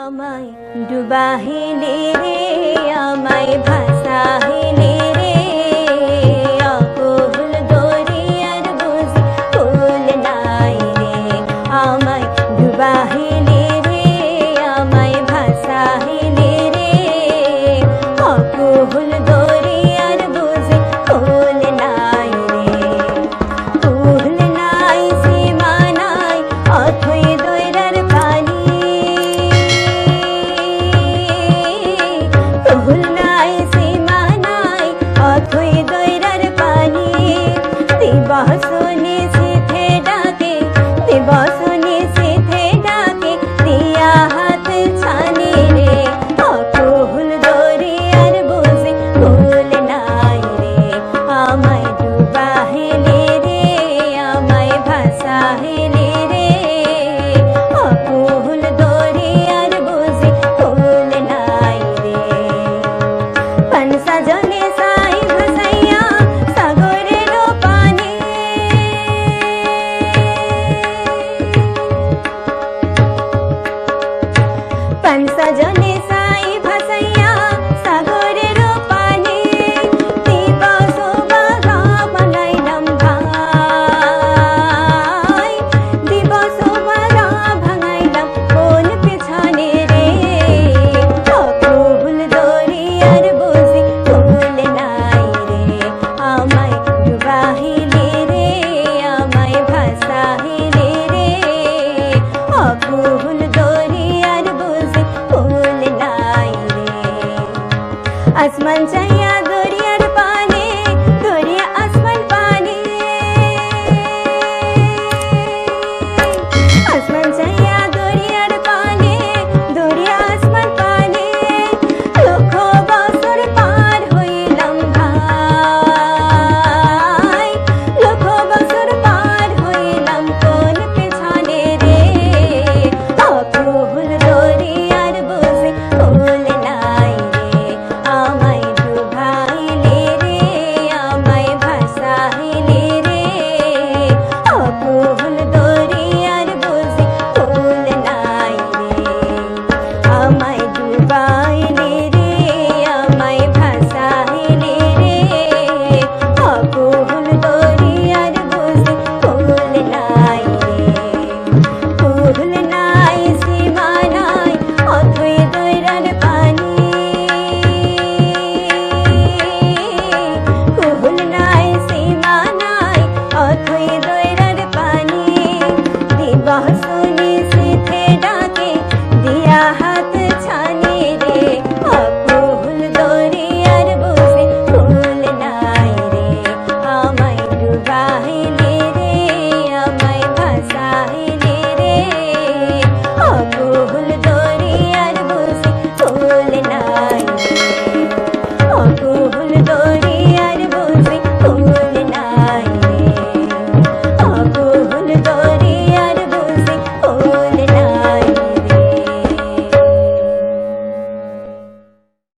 আমায় ডুবাহিলে রে আমায় ভাসাহিলে রে। অকুল দরিয়ার বুঝ কুল আমায় ডুবাহেলে রে আমায় 在。